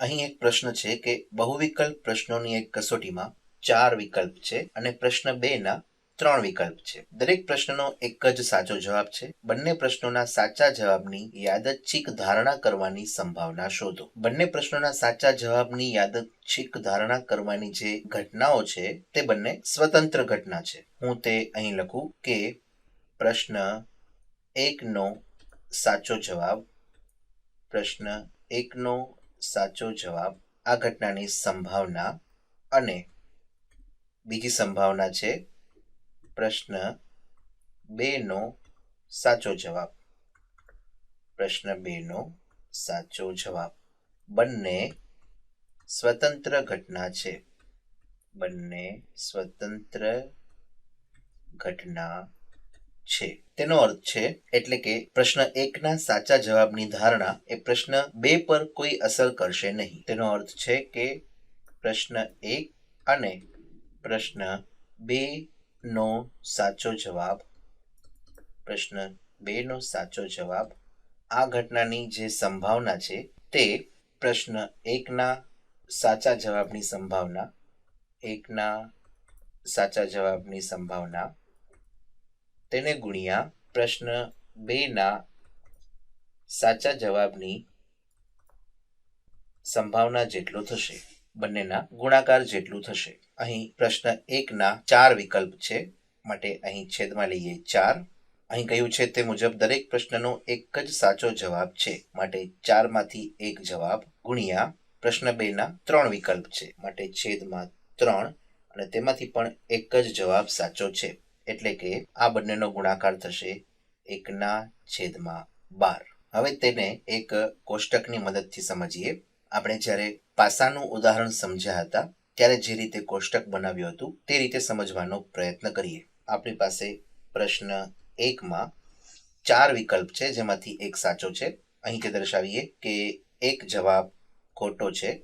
અહીં એક પ્રશ્ન છે કે બહુવિકલ્પ પ્રશ્નોની એક કસોટીમાં ચાર વિકલ્પ છે અને પ્રશ્ન બે ના ત્રણ વિકલ્પ છે. દરેક પ્રશ્નનો એક જ સાચો જવાબ છે. બંને પ્રશ્નોના સાચા જવાબની યાદચ્છિક ધારણા કરવાની સંભાવના શોધો. બંને પ્રશ્નોના સાચા જવાબની યાદચ્છિક ધારણા કરવાની જે ઘટનાઓ છે તે બંને સ્વતંત્ર ઘટના છે. હું તે અહીં લખું કે પ્રશ્ન એકનો સાચો જવાબ પ્રશ્ન એકનો સાચો જવાબ આ ઘટનાની સંભાવના અને બીજી સંભાવના છે પ્રશ્ન બેનો સાચો જવાબ. પ્રશ્ન બેનો સાચો જવાબ. બંને સ્વતંત્ર ઘટના છે. બંને સ્વતંત્ર ઘટના છે. તેનો અર્થ છે, એટલે કે પ્રશ્ન એકના સાચા જવાબની ધારણા એ પ્રશ્ન બે પર કોઈ અસર કરશે નહીં. તેનો અર્થ છે કે પ્રશ્ન એક અને પ્રશ્ન બે નો સાચો જવાબ, પ્રશ્ન બે નો સાચો જવાબ આ ઘટનાની જે સંભાવના છે તે પ્રશ્ન એકના સાચા જવાબની સંભાવના, એકના સાચા જવાબની સંભાવના તેને ગુણ્યા પ્રશ્ન બે ના સાચા જવાબની સંભાવના જેટલો થશે, બંનેના ગુણાકાર જેટલું થશે. અહીં પ્રશ્ન એકના ચાર વિકલ્પ છે, માટે અહીં છેદમાં લઈએ ચાર. અહીં કહ્યું છે તે મુજબ દરેક પ્રશ્નનો એક જ સાચો જવાબ છે, માટે ચારમાંથી એક જવાબ ગુણ્યા પ્રશ્ન બે ના ત્રણ વિકલ્પ છે, માટે છેદમાં ત્રણ અને તેમાંથી પણ એક જ જવાબ સાચો છે. એટલે કે આ બંનેનો ગુણાકાર થશે એકના છેદમાં બાર. હવે તેને એક કોષ્ટકની મદદથી સમજીએ. આપણે જ્યારે પાસાનું ઉદાહરણ સમજ્યા હતા, ત્યારે જે રીતે કોષ્ટક બનાવ્યું હતું, તે રીતે સમજવાનો પ્રયત્ન કરીએ. આપણી પાસે પ્રશ્ન એકમાં ચાર વિકલ્પ છે, જેમાંથી એક સાચો છે. અહીં તે દર્શાવીએ કે એક જવાબ ખોટો છે.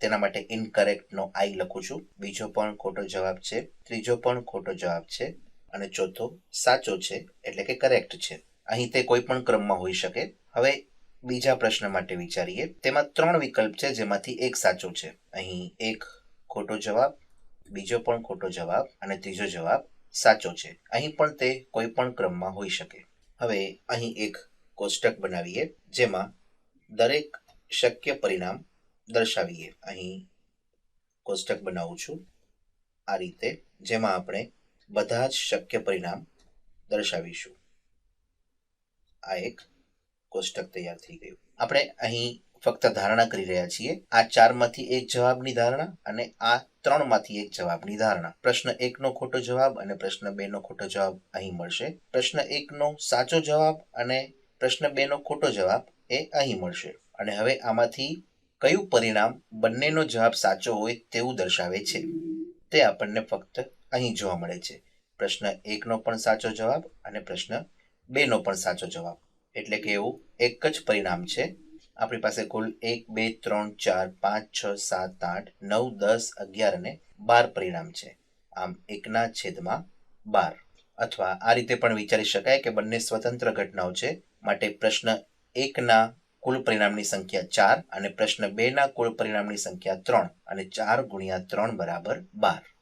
તેના માટે ઇનકરેક્ટનો આઈ લખું છું. બીજો પણ ખોટો જવાબ છે. ત્રીજો પણ ખોટો જવાબ છે. અને ચોથો સાચો છે, એટલે કે કરેક્ટ છે. અહીં તે કોઈ પણ ક્રમમાં હોઈ શકે. હવે બીજા પ્રશ્ન માટે વિચારીએ. તેમાં ત્રણ વિકલ્પ છે જેમાંથી એક સાચો છે. અહીં એક ખોટો જવાબ, બીજો પણ ખોટો જવાબ અને ત્રીજો જવાબ સાચો છે. અહીં પણ તે કોઈ પણ ક્રમમાં હોઈ શકે. હવે અહીં એક કોષ્ટક બનાવીએ, જેમાં દરેક શક્ય પરિણામ દર્શાવીએ. અહીં કોષ્ટક બનાવું છું. આ રીતે, જેમાં આપણે બધા જ શક્ય પરિણામ દર્શાવીશું. આ એક કોષ્ટક તૈયાર થઈ ગયું. આપણે અહીં ફક્ત ધારણા કરી રહ્યા છીએ. આ ચારમાંથી એક જવાબની ધારણા અને આ ત્રણમાંથી એક જવાબની ધારણા. પ્રશ્ન એકનો ખોટો જવાબ અને પ્રશ્ન બેનો ખોટો જવાબ અહીં મળશે. પ્રશ્ન એકનો સાચો જવાબ અને પ્રશ્ન બેનો ખોટો જવાબ એ અહીં મળશે. અને હવે આમાંથી કયું પરિણામ બંનેનો જવાબ સાચો હોય તેવું દર્શાવે છે. તે આપણને ફક્ત અહીં જોવા મળે છે. પ્રશ્ન એકનો પણ સાચો જવાબ અને પ્રશ્ન બેનો પણ સાચો જવાબ. એટલે કે એવું એક જ પરિણામ છે. આપણી પાસે કુલ એક, બે, ત્રણ, ચાર, પાંચ, છ, સાત, આઠ, નવ, દસ, અગિયાર અને બાર પરિણામ છે. આમ એકના છેદમાં બાર. અથવા આ રીતે પણ વિચારી શકાય કે બંને સ્વતંત્ર ઘટનાઓ છે. માટે પ્રશ્ન એકના કુલ પરિણામની સંખ્યા ચાર અને પ્રશ્ન બેના કુલ પરિણામની સંખ્યા ત્રણ અને ચાર ગુણ્યા ત્રણ બરાબર બાર.